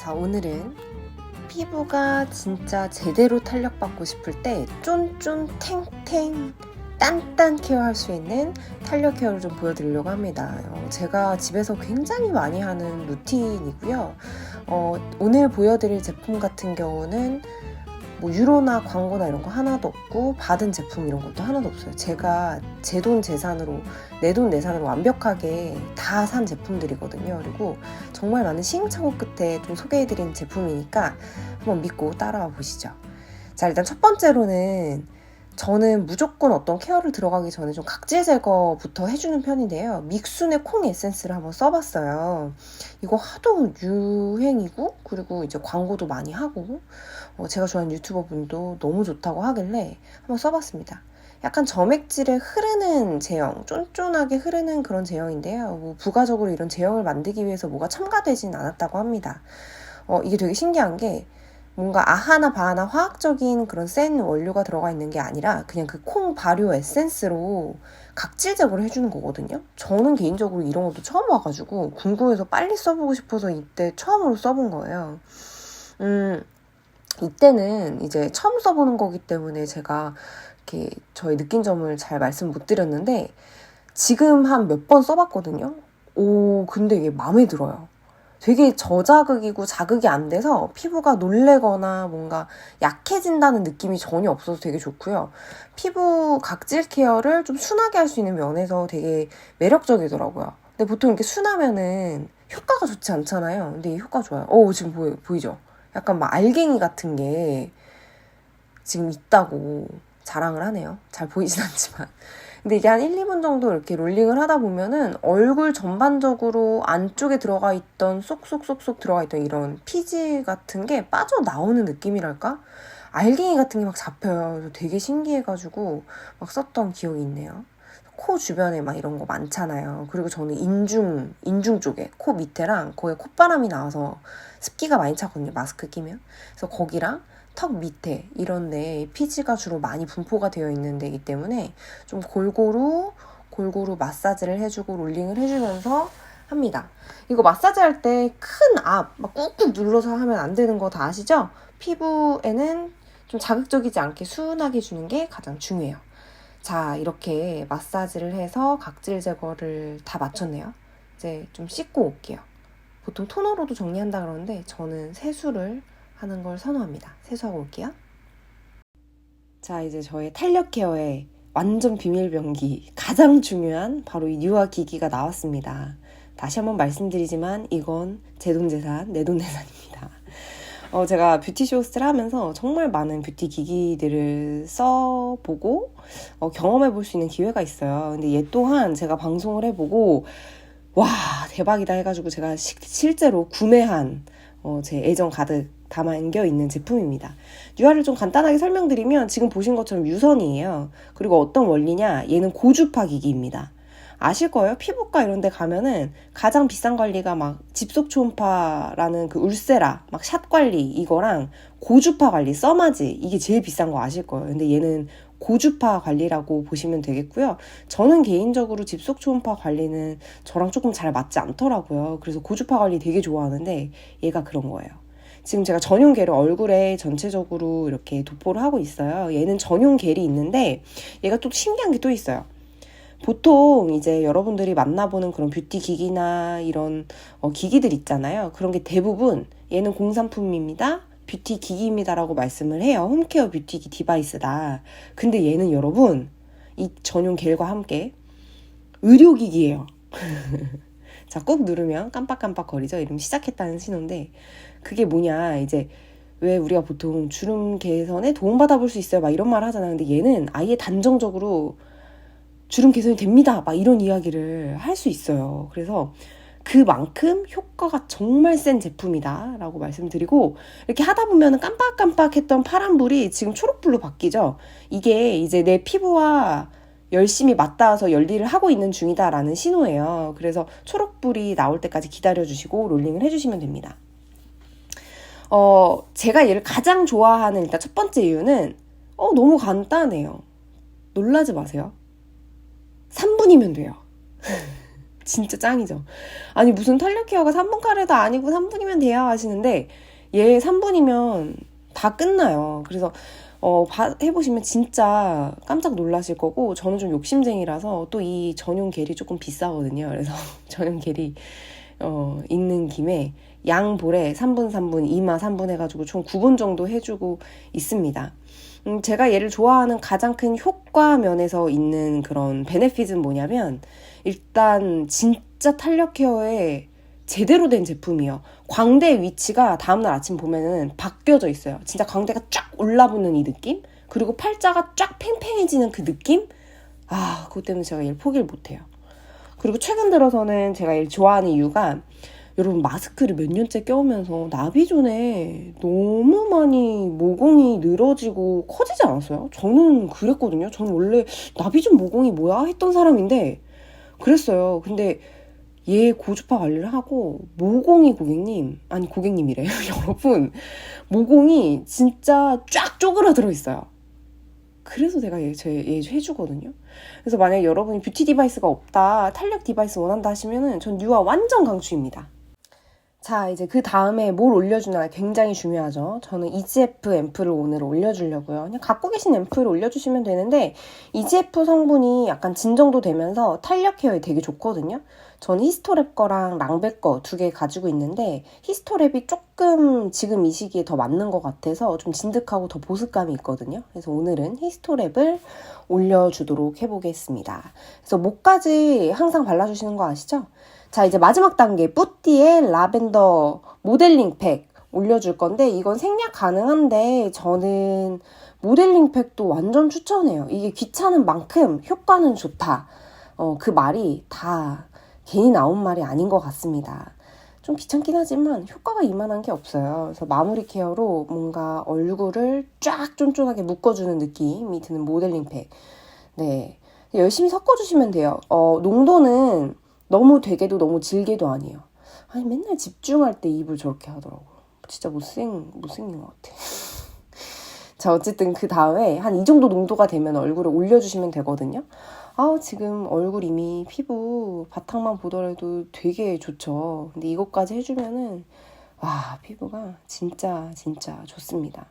자, 오늘은 피부가 진짜 제대로 탄력받고 싶을 때 쫀쫀 탱탱 딴딴 케어할 수 있는 탄력 케어를 좀 보여드리려고 합니다. 어, 제가 집에서 굉장히 많이 하는 루틴이고요. 어, 오늘 보여드릴 제품 같은 경우는 뭐 유로나 광고나 이런 거 하나도 없고 받은 제품 이런 것도 하나도 없어요. 제가 제 돈 재산으로 내 돈 내산으로 완벽하게 다 산 제품들이거든요. 그리고 정말 많은 시행착오 끝에 좀 소개해드린 제품이니까 한번 믿고 따라와 보시죠. 자 일단 첫 번째로는 저는 무조건 어떤 케어를 들어가기 전에 좀 각질 제거부터 해주는 편인데요. 믹순의 콩 에센스를 한번 써봤어요. 이거 하도 유행이고 그리고 이제 광고도 많이 하고 어, 제가 좋아하는 유튜버 분도 너무 좋다고 하길래 한번 써봤습니다. 약간 점액질에 흐르는 제형, 쫀쫀하게 흐르는 그런 제형인데요. 뭐 부가적으로 이런 제형을 만들기 위해서 뭐가 첨가되진 않았다고 합니다. 어, 이게 되게 신기한 게 뭔가 아하나 바하나 화학적인 그런 센 원료가 들어가 있는 게 아니라 그냥 그 콩 발효 에센스로 각질 제거를 해주는 거거든요. 저는 개인적으로 이런 것도 처음 와가지고 궁금해서 빨리 써보고 싶어서 이때 처음으로 써본 거예요. 음, 이때는 이제 처음 써보는 거기 때문에 제가 이렇게 저의 느낀 점을 잘 말씀 못 드렸는데 지금 한 몇 번 써봤거든요. 오, 근데 이게 마음에 들어요. 되게 저자극이고 자극이 안 돼서 피부가 놀래거나 뭔가 약해진다는 느낌이 전혀 없어서 되게 좋고요. 피부 각질 케어를 좀 순하게 할 수 있는 면에서 되게 매력적이더라고요. 근데 보통 이렇게 순하면은 효과가 좋지 않잖아요. 근데 이 효과 좋아요. 오, 지금 보이, 보이죠? 약간 막 알갱이 같은 게 지금 있다고 자랑을 하네요. 잘 보이진 않지만. 근데 이게 한 1, 2분 정도 이렇게 롤링을 하다 보면은 얼굴 전반적으로 안쪽에 들어가 있던 쏙쏙쏙쏙 들어가 있던 이런 피지 같은 게 빠져나오는 느낌이랄까? 알갱이 같은 게 막 잡혀요. 되게 신기해가지고 막 썼던 기억이 있네요. 코 주변에 막 이런 거 많잖아요. 그리고 저는 인중, 인중 쪽에, 코 밑에랑 거기에 콧바람이 나와서 습기가 많이 차거든요. 마스크 끼면. 그래서 거기랑 턱 밑에 이런 데 피지가 주로 많이 분포가 되어 있는 데이기 때문에 좀 골고루 골고루 마사지를 해주고 롤링을 해주면서 합니다. 이거 마사지 할 때 큰 압, 막 꾹꾹 눌러서 하면 안 되는 거 다 아시죠? 피부에는 좀 자극적이지 않게 순하게 주는 게 가장 중요해요. 자, 이렇게 마사지를 해서 각질 제거를 다 마쳤네요. 이제 좀 씻고 올게요. 보통 토너로도 정리한다 그러는데 저는 세수를 하는 걸 선호합니다. 세수하고 올게요. 자, 이제 저의 탄력 케어의 완전 비밀병기 가장 중요한 바로 이 유아 기기가 나왔습니다. 다시 한번 말씀드리지만 이건 제 돈 재산, 내돈 내산입니다. 어, 제가 뷰티 쇼스를 하면서 정말 많은 뷰티 기기들을 써보고 어, 경험해 볼 수 있는 기회가 있어요. 근데 얘 또한 제가 방송을 해보고 와 대박이다 해가지고 제가 시, 실제로 구매한 어, 제 애정 가득 담겨 있는 제품입니다. 유화를 좀 간단하게 설명드리면 지금 보신 것처럼 유선이에요. 그리고 어떤 원리냐? 얘는 고주파 기기입니다. 아실 거예요? 피부과 이런 데 가면은 가장 비싼 관리가 막 집속 초음파라는 그 울세라, 막 샷 관리 이거랑 고주파 관리, 써마지 이게 제일 비싼 거 아실 거예요. 근데 얘는 고주파 관리라고 보시면 되겠고요. 저는 개인적으로 집속 초음파 관리는 저랑 조금 잘 맞지 않더라고요. 그래서 고주파 관리 되게 좋아하는데 얘가 그런 거예요. 지금 제가 전용 겔을 얼굴에 전체적으로 이렇게 도포를 하고 있어요. 얘는 전용 겔이 있는데 얘가 또 신기한 게 또 있어요. 보통 이제 여러분들이 만나보는 그런 뷰티 기기나 이런 어, 기기들 있잖아요. 그런 게 대부분 얘는 공산품입니다. 뷰티 기기입니다라고 말씀을 해요. 홈케어 뷰티 디바이스다. 근데 얘는 여러분 이 전용 겔과 함께 의료기기예요. 자, 꾹 누르면 깜빡깜빡 거리죠. 이러면 시작했다는 신호인데 그게 뭐냐 이제 왜 우리가 보통 주름 개선에 도움받아 볼 수 있어요? 막 이런 말 하잖아요. 근데 얘는 아예 단정적으로 주름 개선이 됩니다. 막 이런 이야기를 할 수 있어요. 그래서 그만큼 효과가 정말 센 제품이다 라고 말씀드리고 이렇게 하다 보면 깜빡깜빡했던 파란불이 지금 초록불로 바뀌죠? 이게 이제 내 피부와 열심히 맞닿아서 열일을 하고 있는 중이다라는 신호예요 그래서 초록불이 나올 때까지 기다려 주시고 롤링을 해주시면 됩니다 어, 제가 얘를 가장 좋아하는 일단 첫 번째 이유는 어, 너무 간단해요. 놀라지 마세요. 3분이면 돼요. 진짜 짱이죠. 아니 무슨 탄력 케어가 3분 카레도 아니고 3분이면 돼야 하시는데 얘 3분이면 다 끝나요. 그래서 어, 봐- 해보시면 진짜 깜짝 놀라실 거고, 저는 좀 욕심쟁이라서 또 이 전용 겔이 조금 비싸거든요. 그래서 전용 겔이, 어, 있는 김에 양 볼에 3분, 3분, 2마 3분 해가지고 총 9분 정도 해주고 있습니다. 음, 제가 얘를 좋아하는 가장 큰 효과 면에서 있는 그런 베네핏은 뭐냐면, 일단 진짜 탄력 케어에 제대로 된 제품이요. 광대 위치가 다음날 아침 보면은 바뀌어져 있어요. 진짜 광대가 쫙 올라붙는 이 느낌? 그리고 팔자가 쫙 팽팽해지는 그 느낌? 아, 그것 때문에 제가 얘를 포기를 못해요. 그리고 최근 들어서는 제가 얘를 좋아하는 이유가 여러분 마스크를 몇 년째 껴오면서 나비존에 너무 많이 모공이 늘어지고 커지지 않았어요? 저는 그랬거든요. 저는 원래 나비존 모공이 뭐야 했던 사람인데 그랬어요. 근데 얘 고주파 관리를 하고 모공이 고객님 아니 고객님이래요 여러분. 모공이 진짜 쫙 쪼그라들어 있어요. 그래서 내가 얘, 제, 얘 해주거든요. 그래서 만약에 여러분이 뷰티 디바이스가 없다 탄력 디바이스 원한다 하시면은 전 유아 완전 강추입니다. 자 이제 그 다음에 뭘 올려주나 굉장히 중요하죠. 저는 EGF 앰플을 오늘 올려주려고요. 그냥 갖고 계신 앰플을 올려주시면 되는데 EGF 성분이 약간 진정도 되면서 탄력 케어에 되게 좋거든요 저는 히스토랩 거랑 랑베 거두 개 가지고 있는데 히스토랩이 조금 지금 이 시기에 더 맞는 것 같아서 좀 진득하고 더 보습감이 있거든요. 그래서 오늘은 히스토랩을 올려주도록 해보겠습니다. 그래서 목까지 항상 발라주시는 거 아시죠? 자 이제 마지막 단계 뿌띠의 라벤더 모델링 팩 올려줄 건데 이건 생략 가능한데 저는 모델링 팩도 완전 추천해요. 이게 귀찮은 만큼 효과는 좋다. 어, 그 말이 다 괜히 나온 말이 아닌 것 같습니다. 좀 귀찮긴 하지만 효과가 이만한 게 없어요. 그래서 마무리 케어로 뭔가 얼굴을 쫙 쫀쫀하게 묶어주는 느낌이 드는 모델링 팩. 네. 열심히 섞어주시면 돼요. 어, 농도는 너무 되게도 너무 질게도 아니에요. 아니, 맨날 집중할 때 입을 저렇게 하더라고요. 진짜 못생, 못생긴 것 같아. 자, 어쨌든 그 다음에 한 이 정도 농도가 되면 얼굴에 올려주시면 되거든요. 아우, 지금 얼굴 이미 피부 바탕만 보더라도 되게 좋죠. 근데 이것까지 해주면은, 와, 피부가 진짜, 진짜 좋습니다.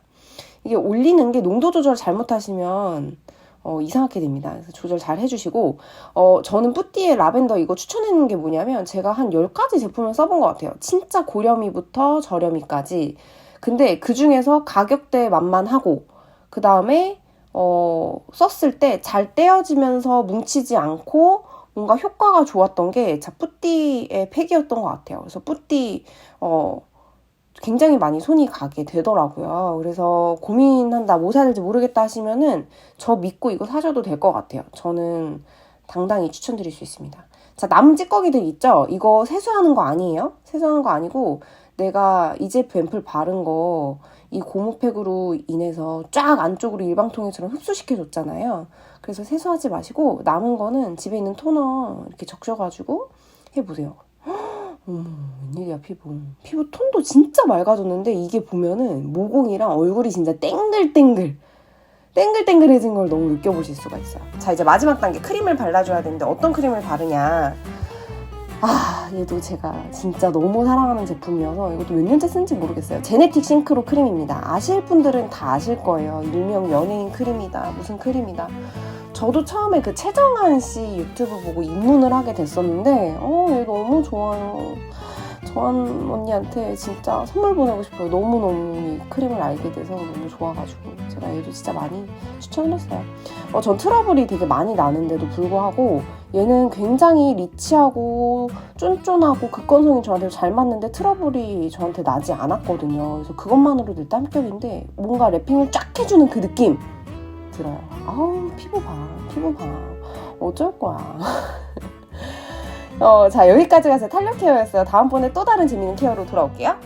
이게 올리는 게 농도 조절 잘못하시면, 어, 이상하게 됩니다. 그래서 조절 잘 해주시고, 어, 저는 뿌띠의 라벤더 이거 추천해놓은 게 뭐냐면, 제가 한 10가지 제품을 써본 것 같아요. 진짜 고렴이부터 저렴이까지. 근데 그 중에서 가격대 만만하고, 그 다음에, 어, 썼을 때 잘 떼어지면서 뭉치지 않고 뭔가 효과가 좋았던 게 자, 뿌띠의 팩이었던 것 같아요. 그래서 뿌띠, 어, 굉장히 많이 손이 가게 되더라고요. 그래서 고민한다, 뭐 사야 될지 모르겠다 하시면은 저 믿고 이거 사셔도 될 것 같아요. 저는 당당히 추천드릴 수 있습니다. 자, 남은 찌꺼기들 있죠? 이거 세수하는 거 아니에요? 세수하는 거 아니고 내가 이제프 앰플 바른 거 이 고무팩으로 인해서 쫙 안쪽으로 일방통행처럼 흡수시켜줬잖아요. 그래서 세수하지 마시고 남은 거는 집에 있는 토너 이렇게 적셔가지고 해보세요. 어머, 웬일이야, 피부. 피부 톤도 진짜 맑아졌는데 이게 보면은 모공이랑 얼굴이 진짜 땡글땡글. 땡글땡글해진 걸 너무 느껴보실 수가 있어요. 자, 이제 마지막 단계 크림을 발라줘야 되는데 어떤 크림을 바르냐. 아, 얘도 제가 진짜 너무 사랑하는 제품이어서 이것도 몇 년째 쓴지 모르겠어요. 제네틱 싱크로 크림입니다. 아실 분들은 다 아실 거예요. 일명 연예인 크림이다, 무슨 크림이다. 저도 처음에 그 최정한 씨 유튜브 보고 입문을 하게 됐었는데, 어, 얘 너무 좋아요. 저한 언니한테 진짜 선물 보내고 싶어요. 너무너무 이 크림을 알게 돼서 너무 좋아가지고. 제가 얘도 진짜 많이 추천을 했어요. 어, 전 트러블이 되게 많이 나는데도 불구하고 얘는 굉장히 리치하고 쫀쫀하고 극건성이 저한테 잘 맞는데 트러블이 저한테 나지 않았거든요. 그래서 그것만으로도 일단 합격인데 뭔가 랩핑을 쫙 해주는 그 느낌 들어요. 아우 피부 봐, 피부 봐. 어쩔 거야. 어, 자 여기까지가 제 탄력 케어였어요. 다음번에 또 다른 재밌는 케어로 돌아올게요.